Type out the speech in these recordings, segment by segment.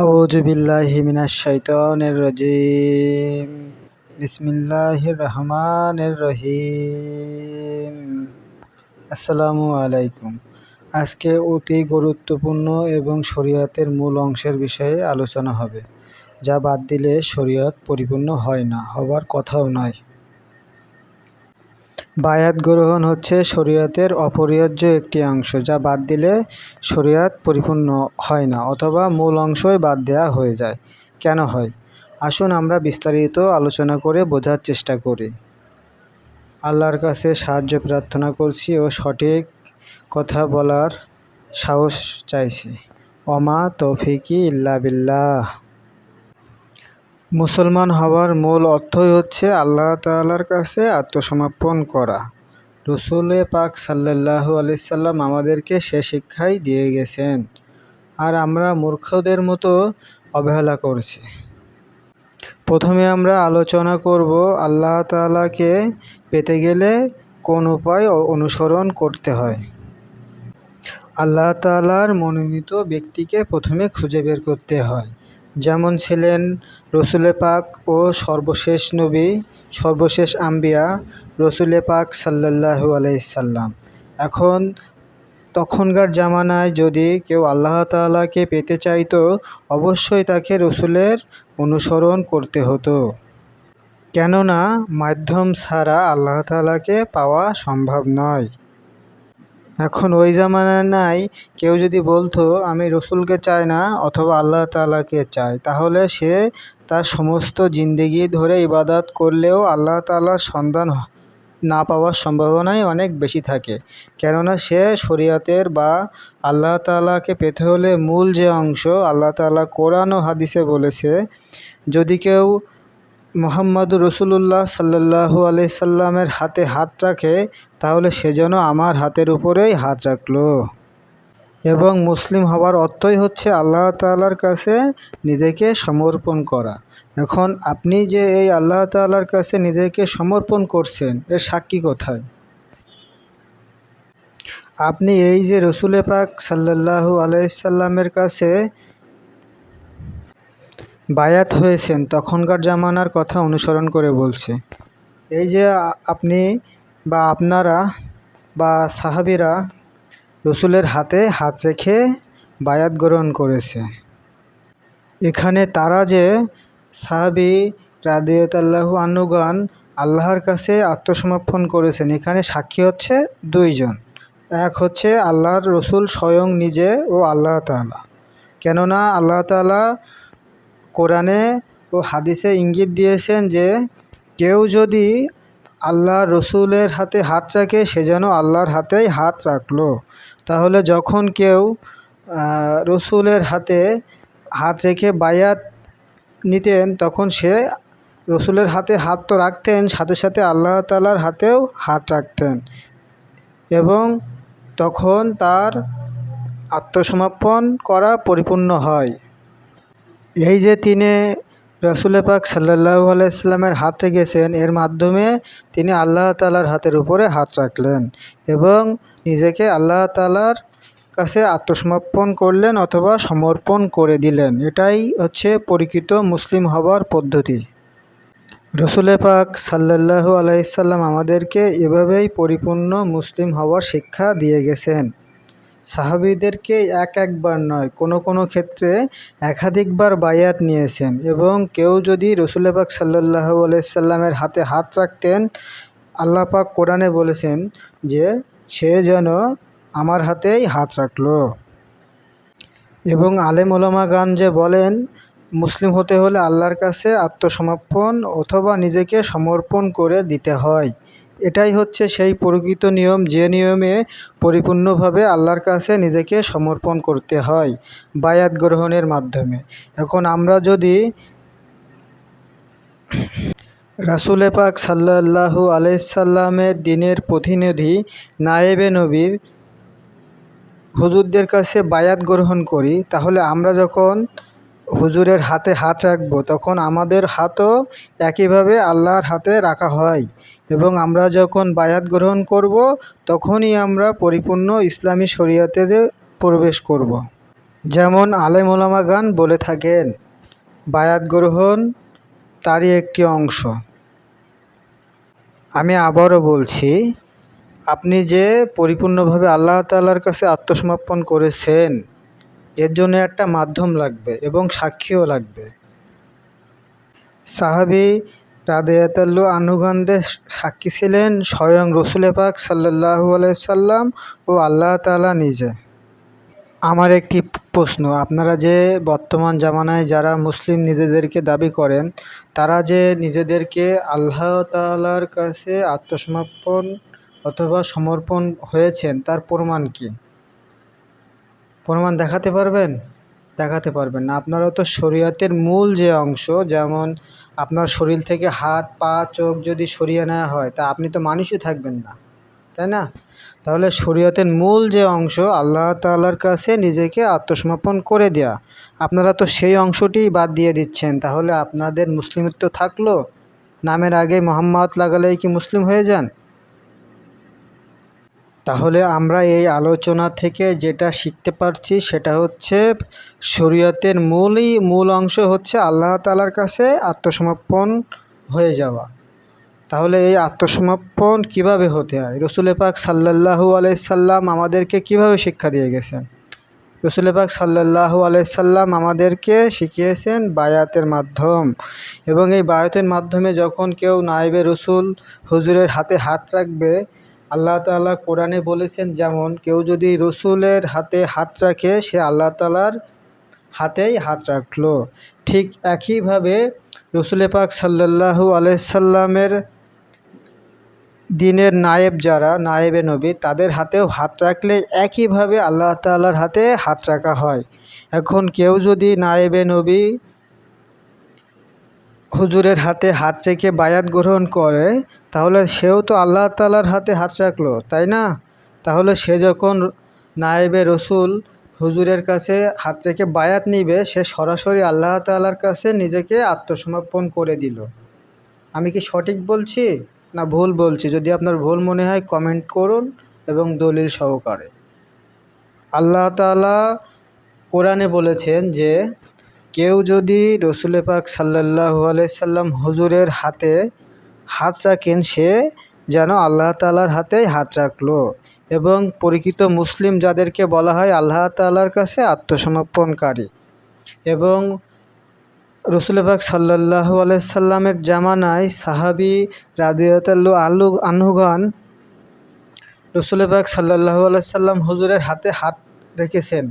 আউযু বিল্লাহি মিনাশ শাইতানির রাজিম। বিসমিল্লাহির রহমানির রহিম। আসসালামু আলাইকুম। আজকে অতি গুরুত্বপূর্ণ এবং শরীয়তের মূল অংশের বিষয়ে আলোচনা হবে, যা বাদ দিলে শরীয়ত পরিপূর্ণ হয় না, হবার কথাও নয়। বায়াত গ্রহণ হচ্ছে শরীয়তের অপরিহার্য একটি অংশ, যা বাদ দিলে শরীয়ত পরিপূর্ণ হয় না অথবা মূল অংশই বাদ দেওয়া হয়ে যায়। কেন হয়? আসুন আমরা বিস্তারিত আলোচনা করে বোঝার চেষ্টা করি। আল্লাহর কাছে সাহায্য প্রার্থনা করছি ও সঠিক কথা বলার সাহস চাইছি। অমা তৌফিকি ইল্লা বিল্লাহ। মুসলমান হওয়ার মূল অর্থই হচ্ছে আল্লাহ তাআলার কাছে আত্মসমর্পণ করা। রসুলে পাক সাল্লাল্লাহু আলি সাল্লাম আমাদেরকে সে শিক্ষাই দিয়ে গেছেন। আর আমরা মূর্খদের মতো অবহেলা করছি। প্রথমে আমরা আলোচনা করব আল্লাহ তাআলাকে পেতে গেলে কোন উপায় অনুসরণ করতে হয়। আল্লাহ তাআলার মনোনীত ব্যক্তিকে প্রথমে খুঁজে বের করতে হয়। যেমন ছিলেন রসুলে পাক ও সর্বশেষ নবী, সর্বশেষ আম্বিয়া রসুলে পাক সাল্লাল্লাহু আলাইসাল্লাম এখন তখনকার জামানায় যদি কেউ আল্লাহ তাআলাকে পেতে চাইতো, অবশ্যই তাকে রসুলের অনুসরণ করতে হতো। কেননা মাধ্যম ছাড়া আল্লাহ তাআলাকে পাওয়া সম্ভব নয়। এখন ওই জামানায় নাই। কেউ যদি বলতো, আমি রসুলকে চাই না, অথবা আল্লাহ তাআলাকে চাই। তাহলে সে তার সমস্ত জিন্দেগি ধরে ইবাদত করলেও আল্লাহ তাআলার সন্ধান না পাওয়ার সম্ভাবনাই অনেক বেশি থাকে। কেননা সে শরীয়তের বা আল্লাহ তাআলাকে পেতে হলে মূল যে অংশ আল্লাহ তাআলা কোরআন ও হাদিসে বলেছে, যদি কেউ মোহাম্মদুর রসুলুল্লাহ সাল্লাল্লাহু আলি সাল্লামের হাতে হাত রাখে, তাহলে সে যেন আমার হাতের উপরেই হাত রাখল। এবং মুসলিম হওয়ার অর্থই হচ্ছে আল্লাহ তাআলার কাছে নিজেকে সমর্পণ করা। এখন আপনি যে এই আল্লাহ তাআলার কাছে নিজেকে সমর্পণ করছেন, এর সাক্ষী কোথায়? আপনি এই যে রসুলে পাক সাল্লাল্লাহু আলাইসাল্লামের কাছে বায়াত হয়েছেন, তখনকার জামানার কথা অনুসরণ করে বলছে। এই যে আপনি বা আপনারা বা সাহাবিরা রসুলের হাতে হাত রেখে বায়াত গ্রহণ করেছে। এখানে তারা যে সাহাবি রাদিয়াতাল্লাহু আনুগান আল্লাহর কাছে আত্মসমর্পণ করেছেন, এখানে সাক্ষী হচ্ছে দুইজন। এক হচ্ছে আল্লাহর রসুল স্বয়ং নিজে ও আল্লাহ তালা কেননা আল্লাহ তালা কোরআনে ও হাদিসে ইঙ্গিত দিয়েছেন যে, কেউ যদি আল্লাহ রসুলের হাতে হাত রাখে, সে যেন আল্লাহর হাতেই হাত রাখল। তাহলে যখন কেউ রসুলের হাতে হাত রেখে বায়াত নিতেন, তখন সে রসুলের হাতে হাত তো রাখতেন, সাথে সাথে আল্লাহ তালার হাতেও হাত রাখতেন। এবং তখন তার আত্মসমর্পণ করা পরিপূর্ণ হয়। এই যে তিনি রসুল পাক সাল্লাহ আলাইস্লামের হাত রেখেছেন এর মাধ্যমে তিনি আল্লাহ তালার হাতের উপরে হাত রাখলেন এবং নিজেকে আল্লাহ তালার কাছে আত্মসমর্পণ করলেন অথবা সমর্পণ করে দিলেন। এটাই হচ্ছে পরিচিত মুসলিম হবার পদ্ধতি। রসুলে পাক সাল্লাহ আলাইসাল্লাম আমাদেরকে এভাবেই পরিপূর্ণ মুসলিম হওয়ার শিক্ষা দিয়ে গেছেন। সাহাবিদেরকে এক একবার নয়, কোনো কোনো ক্ষেত্রে একাধিকবার বায়াত নিয়েছেন এবং কেউ যদি রসুল পাক সাল্লাহ আলাইসাল্লামের হাতে হাত রাখতেন, আল্লাহ পাক কোরআনে বলেছেন যে, সে যেন আমার হাতেই হাত রাখল। এবং আলেম ওলামা গান যে বলেন, মুসলিম হতে হলে আল্লাহর কাছে আত্মসমর্পণ অথবা নিজেকে সমর্পণ করে দিতে হয়। এটাই হচ্ছে সেই প্রকৃত নিয়ম, যে নিয়মে পরিপূর্ণভাবে আল্লাহর কাছে নিজেকে সমর্পণ করতে হয় বায়াত গ্রহণের মাধ্যমে। এখন আমরা যদি রাসুলে পাক সাল্লাহু আলাইসাল্লামের দিনের প্রতিনিধি নায়েবে নবীর হুজুরদের কাছে বায়াত গ্রহণ করি, তাহলে আমরা যখন হুজুরের হাতে হাত রাখব, তখন আমাদের হাতও একইভাবে আল্লাহর হাতে রাখা হয়। এবং আমরা যখন বায়াত গ্রহণ করব, তখনই আমরা পরিপূর্ণ ইসলামী শরিয়াতে প্রবেশ করব। যেমন আলেম ওলামাগান বলে থাকেন, বায়াত গ্রহণ তারই একটি অংশ আমি আবারও বলছি, আপনি যে পরিপূর্ণভাবে আল্লাহ তাআলার কাছে আত্মসমর্পণ করেছেন, এর জন্য একটা মাধ্যম লাগবে এবং সাক্ষীও লাগবে সাহাবি রাদেয়াতাল্লু আনুগন্ধে সাক্ষী ছিলেন স্বয়ং রসুলে পাক সাল্লাহু আলাইসাল্লাম ও আল্লাহ তাআলা নিজে। আমার একটি প্রশ্ন, আপনারা যে বর্তমান জামানায় যারা মুসলিম নিজেদেরকে দাবি করেন, তারা যে নিজেদেরকে আল্লাহ তাআলার কাছে আত্মসমর্পণ অথবা সমর্পণ হয়েছেন, তার প্রমাণ কি? প্রমাণ দেখাতে পারবেন? দেখাতে পারবেন না। আপনারা তো শরীয়তের মূল যে অংশ, যেমন আপনার শরীর থেকে হাত, পা, চোখ যদি সরিয়ে নেওয়া হয়, তা আপনি তো মানুষই থাকবেন না, তাই না? তাহলে শরীয়তের মূল যে অংশ, আল্লাহ তাআলার কাছে নিজেকে আত্মসমর্পণ করে দেয়া। আপনারা তো সেই অংশটিই বাদ দিয়ে দিচ্ছেন, তাহলে আপনাদের মুসলিমত্ব থাকল? নামের আগে মোহাম্মদ লাগালেই কি মুসলিম হয়ে যান? তাহলে আমরা এই আলোচনা থেকে যেটা শিখতে পারছি সেটা হচ্ছে শরীয়তের মূলই মূল অংশ হচ্ছে আল্লাহ তাআলার কাছে আত্মসমর্পণ হয়ে যাওয়া। তাহলে এই আত্মসমর্পণ কীভাবে হতে হয়? রসুল পাক সাল্লাহু আলাইসাল্লাম আমাদেরকে কীভাবে শিক্ষা দিয়ে গেছেন? রসুল পাক সাল্লাহু আলাইসাল্লাম আমাদেরকে শিখিয়েছেন বায়াতের মাধ্যম। এবং এই বায়াতের মাধ্যমে যখন কেউ নাইবে রসুল হুজুরের হাতে হাত রাখবে আল্লাহ তাআলা কোরআনে বলেছেন, যেমন কেউ যদি রসুলের হাতে হাত রাখে, সে আল্লাহ তাআলার হাতেই হাত রাখল। ঠিক একইভাবে রসুলে পাক সাল্লাহু আলাইসাল্লামের দিনের নায়েব যারা, নায়েবে নবী, তাদের হাতেও হাত রাখলে একইভাবে আল্লাহ তাআলার হাতে হাত রাখা হয়। এখন কেউ যদি নায়েবে নবী হুজুরের হাতে হাত রেখে বায়াত গ্রহণ করে, তাহলে সেও তো আল্লাহ তাআলার হাতে হাত রাখল, তাই না? তাহলে সে যখন নায়েবে রসুল হুজুরের কাছে হাত রেখে বায়াত নিবে, সে সরাসরি আল্লাহ তাআলার কাছে নিজেকে আত্মসমর্পণ করে দিল। আমি কি সঠিক বলছি? না, ভুল বলছি। যদি আপনার ভুল মনে হয়, কমেন্ট করুন এবং দলিল সহকারে। আল্লাহ তাআলা কোরআনে বলেছেন যে কেউ যদি রসুল পাক সাল্লাহু আলাইসাল্লাম হুজুরের হাতে হাত রাখেন, সে যেন আল্লাহ তালার হাতেই হাত রাখল। এবং পরিচিত মুসলিম যাদেরকে বলা হয়, আল্লাহ তালার কাছে আত্মসমর্পণকারী। এবং রসুল পাক সাল্লাহু আলাইসাল্লামের জামানায় সাহাবি রাদিয়াতাল্লু আলু আনুগান রসুল পাক সাল্লাহু আলাইসাল্লাম হুজুরের হাতে হাত রেখেছেন।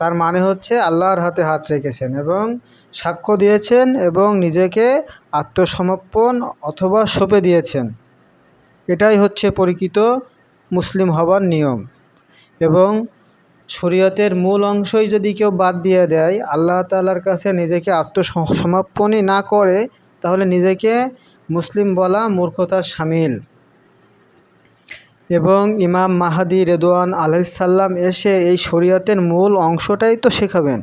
তার মানে হচ্ছে আল্লাহর হাতে হাত রেখেছেন এবং সাক্ষ্য দিয়েছেন এবং নিজেকে আত্মসমর্পণ অথবা সঁপে দিয়েছেন। এটাই হচ্ছে পরিচিত মুসলিম হবার নিয়ম। এবং শরীয়তের মূল অংশই যদি কেউ বাদ দিয়ে দেয়, আল্লাহ তালার কাছে নিজেকে আত্মসমর্পণই না করে, তাহলে নিজেকে মুসলিম বলা মূর্খতার সামিল। এবং ইমাম মাহাদি রেদোয়ান আলাইসাল্লাম এসে এই শরীয়তের মূল অংশটাই তো শেখাবেন।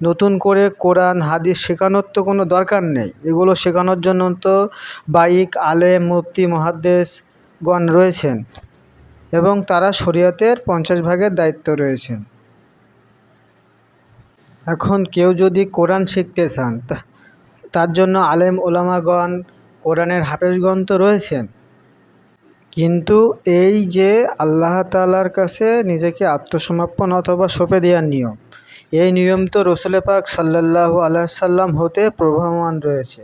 নতুন করে কোরআন, হাদিস শেখানোর তো কোনো দরকার নেই। এগুলো শেখানোর জন্য তো বাইক, আলেম, মুফতি মহাদ্দেশগণ রয়েছেন এবং তারা শরীয়তের পঞ্চাশ ভাগের দায়িত্ব রয়েছেন। এখন কেউ যদি কোরআন শিখতে চান তার জন্য আলেম ওলামাগণ কোরআনের হাফেজগণ তো রয়েছেন। কিন্তু এই যে আল্লাহ তালার কাছে নিজেকে আত্মসমর্পণ অথবা সঁপে দেওয়ার নিয়ম, এই নিয়ম তো রসুল পাক সাল্লাহু আল্লাহ সাল্লাম হতে প্রভাবমান রয়েছে।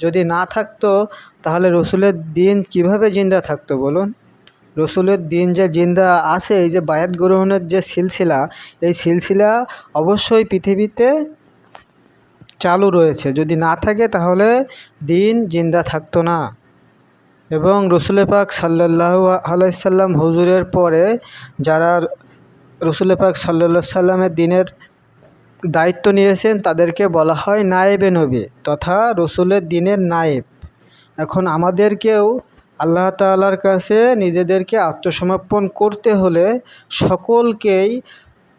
যদি না থাকতো, তাহলে রসুলের দিন কীভাবে জিন্দা থাকতো বলুন? রসুলের দিন যে জিন্দা আছে, এই যে বায়াত গ্রহণের যে সিলসিলা, এই সিলসিলা অবশ্যই পৃথিবীতে চালু রয়েছে। যদি না থাকে, তাহলে দিন জিন্দা থাকতো না। এবং রসুল পাক সাল্লাহ আলাইসাল্লাম হুজুরের পরে যারা রসুল পাক সাল্লা সাল্লামের দিনের দায়িত্ব নিয়েছেন, তাদেরকে বলা হয় নায়েবে নবী তথা রসুলের দিনের নায়েব। এখন আমাদেরকেও আল্লাহ তালার কাছে নিজেদেরকে আত্মসমর্পণ করতে হলে সকলকেই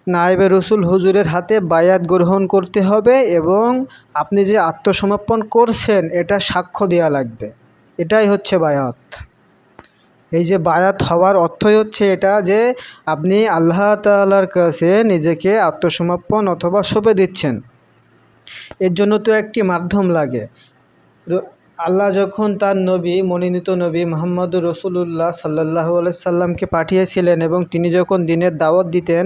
নায়েবে রসুল হুজুরের হাতে বায়াত গ্রহণ করতে হবে এবং আপনি যে আত্মসমর্পণ করছেন, এটা সাক্ষ্য দেওয়া লাগবে। এটাই হচ্ছে বায়াত। এই যে বায়াত হওয়ার অর্থই হচ্ছে এটা যে আপনি আল্লাহ তাআলার কাছে নিজেকে আত্মসমর্পণ অথবা সঁপে দিচ্ছেন। এর জন্য তো একটি মাধ্যম লাগে। আল্লাহ যখন তার নবী, মনোনীত নবী মোহাম্মদুর রসুল্লাহ সাল্লাহ সাল্লামকে পাঠিয়েছিলেন এবং তিনি যখন দিনের দাওয়াত দিতেন,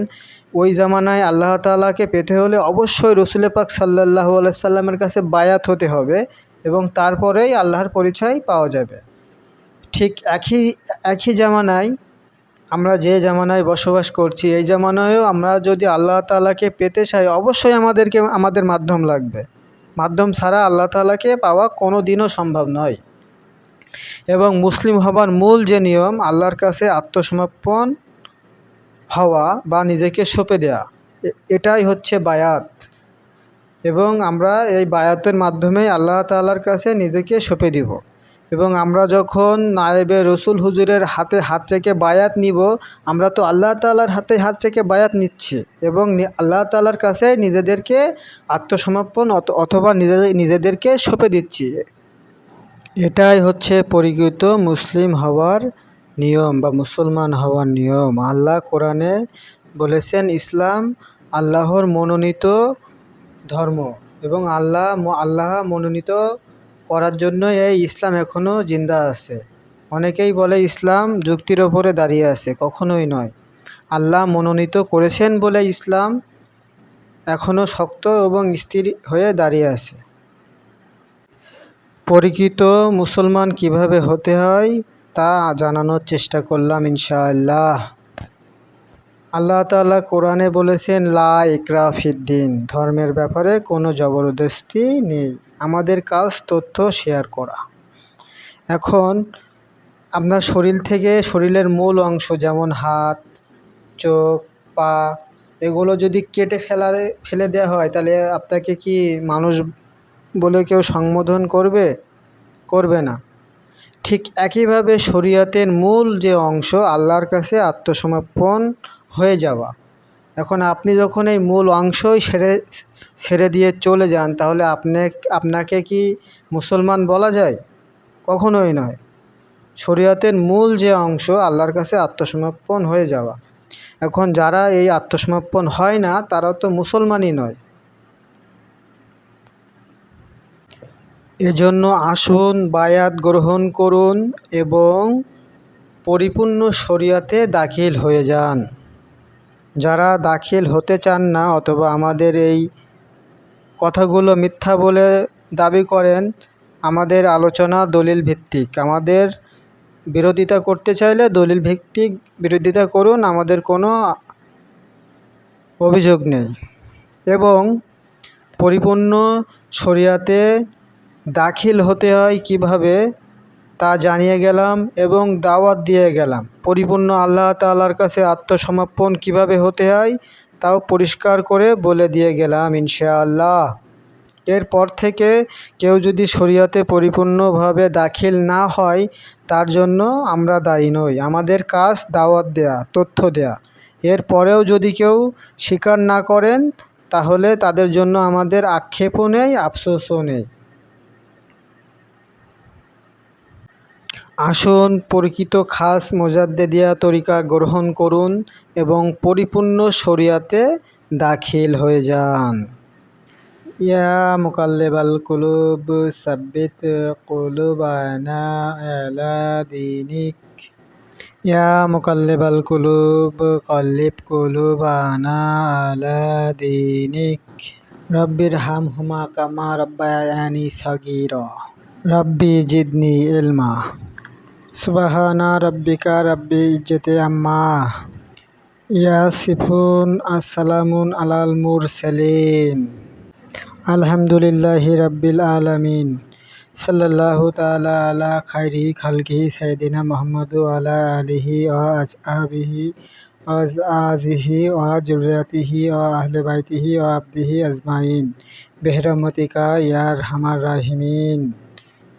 ওই জামানায় আল্লাহ তাআলাকে পেতে হলে অবশ্যই রসুল পাক সাল্লাহ সাল্লামের কাছে বায়াত হতে হবে। এবং তারপরেই আল্লাহর পরিচয় পাওয়া যাবে। ঠিক একই একই জামানায় আমরা যে জামানায় বসবাস করছি, এই জামানায়ও আমরা যদি আল্লাহ তালাকে পেতে চাই, অবশ্যই আমাদেরকে, আমাদের মাধ্যম লাগবে। মাধ্যম ছাড়া আল্লাহ তালাকে পাওয়া কোনো দিনও সম্ভব নয়। এবং মুসলিম হবার মূল যে নিয়ম, আল্লাহর কাছে আত্মসমর্পণ হওয়া বা নিজেকে সঁপে দেওয়া এটাই হচ্ছে বায়াত। এবং আমরা এই বায়াতের মাধ্যমেই আল্লাহ তাআলার কাছে নিজেকে সঁপে দিব। এবং আমরা যখন নায়েবে রসুল হুজুরের হাতে হাত রেখে বায়াত নিব, আমরা তো আল্লাহ তাআলার হাতে হাত রেখে বায়াত নিচ্ছি এবং আল্লাহ তাআলার কাছে নিজেদেরকে আত্মসমর্পণ অথ- অথবা নিজেদের নিজেদেরকে সঁপে দিচ্ছি। এটাই হচ্ছে পরিচিত মুসলিম হওয়ার নিয়ম বা মুসলমান হওয়ার নিয়ম। আল্লাহ কোরআনে বলেছেন, ইসলাম আল্লাহর মনোনীত ধর্ম এবং আল্লাহ আল্লাহ মনোনীত করার জন্য এই ইসলাম এখনও জিন্দা আছে। অনেকেই বলে ইসলাম যুক্তির ওপরে দাঁড়িয়ে আছে, কখনোই নয়। আল্লাহ মনোনীত করেছেন বলে ইসলাম এখনও শক্ত এবং স্থির হয়ে দাঁড়িয়ে আছে। পরিচিত মুসলমান কীভাবে হতে হয় তা জানানোর চেষ্টা করলাম ইনশাআল্লাহ। আল্লাহ তাআলা কোরআনে বলেছেন, লা ইকরা ফিদ্দিন ধর্মের ব্যাপারে কোনো জবরদস্তি নেই। আমাদের কাজ তথ্য শেয়ার করা। এখন আপনার শরীর থেকে শরীরের মূল অংশ যেমন হাত, চোখ, পা, এগুলো যদি কেটে ফেলা, ফেলে দেওয়া হয়, তাহলে আপনাকে কি মানুষ বলে কেউ সম্বোধন করবে? করবে না। ঠিক একইভাবে শরীয়তের মূল যে অংশ, আল্লাহর কাছে আত্মসমর্পণ হয়ে যাওয়া। এখন আপনি যখন এই মূল অংশই সেরে ছেড়ে দিয়ে চলে যান, তাহলে আপনি, আপনাকে কি মুসলমান বলা যায়? কখনোই নয়। শরীয়তের মূল যে অংশ, আল্লাহর কাছে আত্মসমর্পণ হয়ে যাওয়া। এখন যারা এই আত্মসমর্পণ হয় না তারা তো মুসলমানই নয়। এজন্য আসুন, বায়াত গ্রহণ করুন এবং পরিপূর্ণ শরিয়াতে দাখিল হয়ে যান। যারা দাখিল হতে চান না অথবা আমাদের এই কথাগুলো মিথ্যা বলে দাবি করেন, আমাদের আলোচনা দলিল ভিত্তিক আমাদের বিরোধিতা করতে চাইলে দলিল ভিত্তিক বিরোধিতা করুন, আমাদের কোনো অভিযোগ নেই। এবং পরিপূর্ণ শরিয়াতে দাখিল হতে হয় কীভাবে? তা জানিয়ে গেলাম এবং দাওয়াত দিয়ে গেলাম। পরিপূর্ণ আল্লাহ তাআলার কাছে আত্মসমর্পণ কীভাবে হতে হয়, তাও পরিষ্কার করে বলে দিয়ে গেলাম ইনশাআল্লাহ। এরপর থেকে কেউ যদি শরিয়াতে পরিপূর্ণভাবে দাখিল না হয়, তার জন্য আমরা দায়ী নই। আমাদের কাজ দাওয়াত দেয়া, তথ্য দেয়া। এরপরেও যদি কেউ স্বীকার না করেন, তাহলে তাদের জন্য আমাদের আক্ষেপও নেই, আফসোসও নেই। আসুন পরিচিত খাস মোজাদ্দেদিয়া তরিকা গ্রহণ করুন এবং পরিপূর্ণ শরিয়াতে দাখিল হয়ে যান। ইয়া মুকাল্লিবাল কুলুব, সাব্বিত কুলুবানা আলা দিনিক। ইয়া মুকাল্লিবাল কুলুব, কল্লিব কুলুবানা আলা দিনিক। রব্বির হাম হুমা কামা রব্বায়ানি সাগীরা। রব্বি জিদনি ইলমা। সুবহানা রব্বিকা রব্বি ইজ্জতি আম্মা। ইয়াসিফুন আসসালামুন আলাল মুরসালিন। আলহামদুলিল্লাহি রাব্বিল আলামিন। সাল্লাল্লাহু তাআলা আলা খাইরি খালকিহি সাইয়্যিদিনা মুহাম্মদ আলা আলিহি ওয়া আসহাবিহি ওয়া আযওয়াজিহি ওয়া যুররিয়াতিহি ওয়া আহলি ওয়া আবদিহি আজমাইন। বিরহমাতিকা ইয়া আরহামার রাহিমিন।